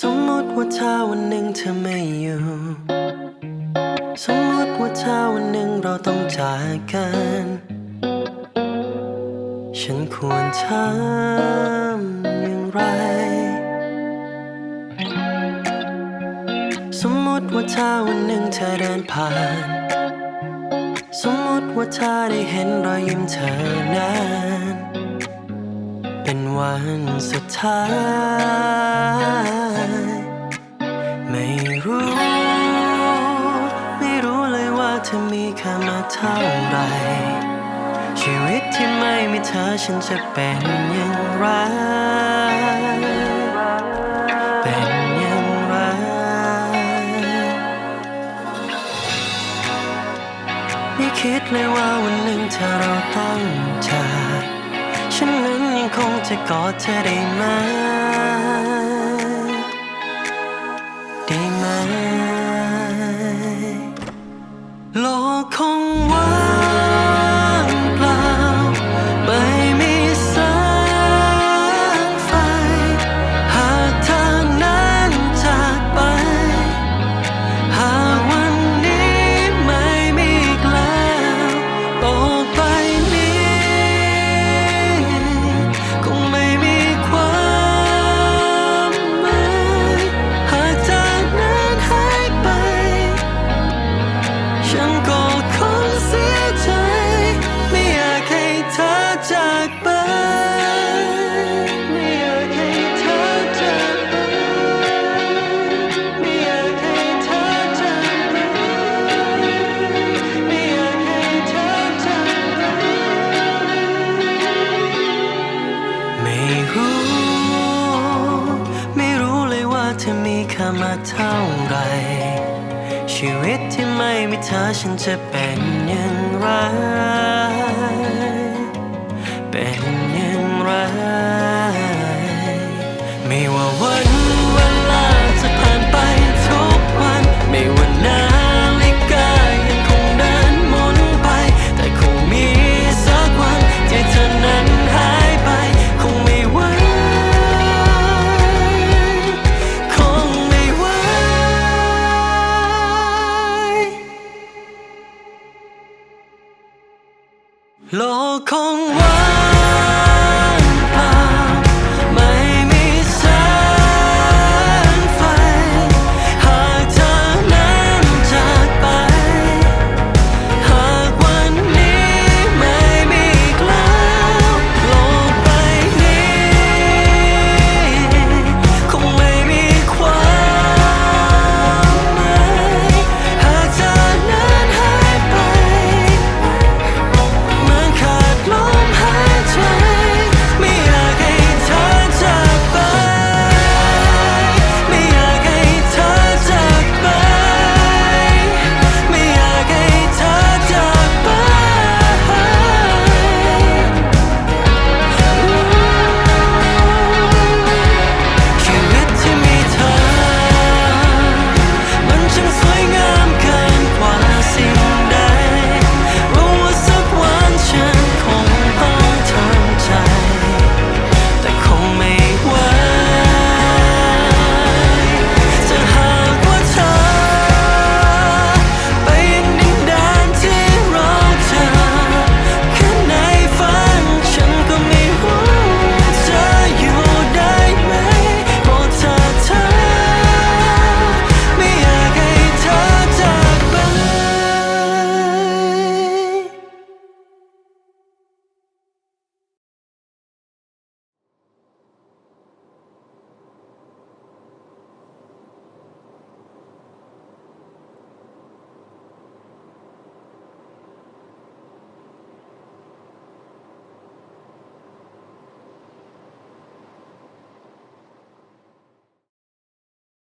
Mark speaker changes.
Speaker 1: สมมติว่าถ้าวันหนึ่งเธอไม่อยู่ สมมติว่าถ้าวันหนึ่งเราต้องจากกัน ฉันควรทำอย่างไร สมมติว่าถ้าวันหนึ่งเธอเดินผ่าน สมมติว่าถ้าได้เห็นรอยยิ้มเธอนั้นเป็นวันสุดท้าย ท่าไร ชีวิตที่ไม่มีเธอฉันจะเป็นอย่างไร เป็นอย่างไร ไม่คิดเลยว่าวันหนึ่งเธอเราต้องจากฉันนั้นยังคงจะกอดเธอได้ไหม โล ค่ามาเท่าไร ชีวิตที่ไม่มีเธอฉันจะเป็นอย่างไร 落空